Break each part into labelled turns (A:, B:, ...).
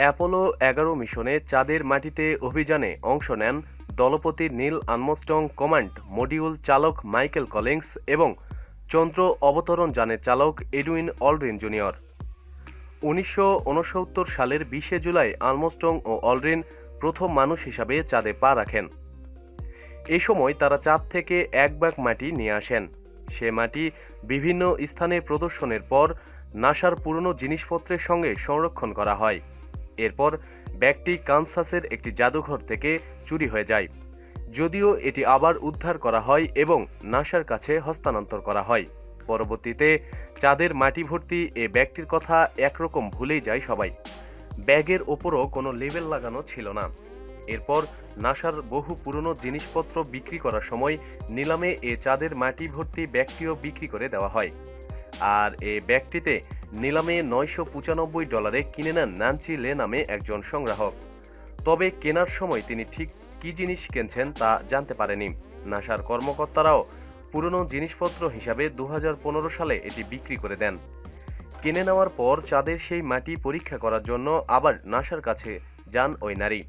A: Apollo এগারো মিশনে চাঁদের মাটিতে অভিযানে অংশ নেন দলপতি নীল আর্মস্ট্রং কমান্ড মডিউল চালক মাইকেল কলিংস এবং চন্দ্র অবতরণ যানের চালক এডুইন অলরিন জুনিয়র। উনিশশো উনসত্তর সালের বিশে জুলাই আর্মস্ট্রং ও অলরিন প্রথম মানুষ হিসাবে চাঁদে পা রাখেন। এ সময় তারা চাঁদ থেকে এক ব্যাগ মাটি নিয়ে আসেন। সে মাটি বিভিন্ন স্থানে প্রদর্শনের পর নাসার পুরনো জিনিসপত্রের সঙ্গে সংরক্ষণ করা হয়। এরপর ব্যাগটি কানসাসের একটি জাদুঘর থেকে চুরি হয়ে যায়। যদিও এটি আবার উদ্ধার করা হয় এবং নাসার কাছে হস্তান্তর করা হয়। পরবর্তীতে চাঁদের মাটি ভর্তি এ ব্যাগটির কথা একরকম ভুলেই যায় সবাই। ব্যাগের ওপরও কোনো লেবেল লাগানো ছিল না। এরপর নাসার বহু পুরনো জিনিসপত্র বিক্রি করার সময় নিলামে এ চাঁদের মাটি ভর্তি ব্যাগটিও বিক্রি করে দেওয়া হয়। আর এ ব্যাগটিতে নিলামে নয়শো পঁচানব্বই ডলারে কিনে নেন ন্যান্সি লে নামে একজন সংগ্রাহক। তবে কেনার সময় তিনি ঠিক কী জিনিস কিনছেন তা জানতে পারেনি। নাসার কর্মকর্তারাও পুরনো জিনিসপত্র হিসাবে দু হাজার পনেরো সালে এটি বিক্রি করে দেন। কিনে নেওয়ার পর চাঁদের সেই মাটি পরীক্ষা করার জন্য আবার নাসার কাছে যান ওই নারী।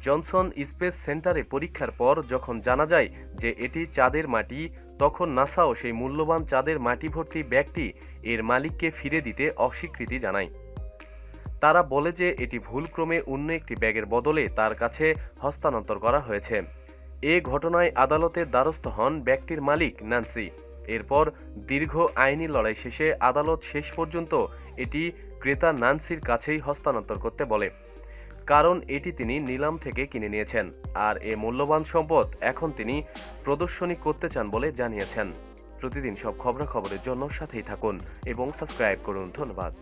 A: জনসন স্পেস সেন্টারে পরীক্ষার পর যখন জানা যায় যে এটি চাঁদের মাটি তখন নাসাও সেই মূল্যবান চাঁদের মাটি ভর্তি ব্যাগটি এর মালিককে ফিরে দিতে অস্বীকৃতি জানায়। তারা বলে যে এটি ভুলক্রমে অন্য একটি ব্যাগের বদলে তার কাছে হস্তান্তর করা হয়েছে। এ ঘটনায় আদালতের দ্বারস্থ হন ব্যাগটির মালিক ন্যান্সি। এরপর দীর্ঘ আইনি লড়াই শেষে আদালত শেষ পর্যন্ত এটি ক্রেতা নান্সির কাছেই হস্তান্তর করতে বলে। কারণ এটি তিনি নিলাম থেকে কিনে নিয়েছেন, আর এ মূল্যবান সম্পদ এখন তিনি প্রদর্শনী করতে চান বলে জানিয়েছেন। প্রতিদিন সব খবরাখবরের জন্য সাথেই থাকুন এবং সাবস্ক্রাইব করুন। ধন্যবাদ।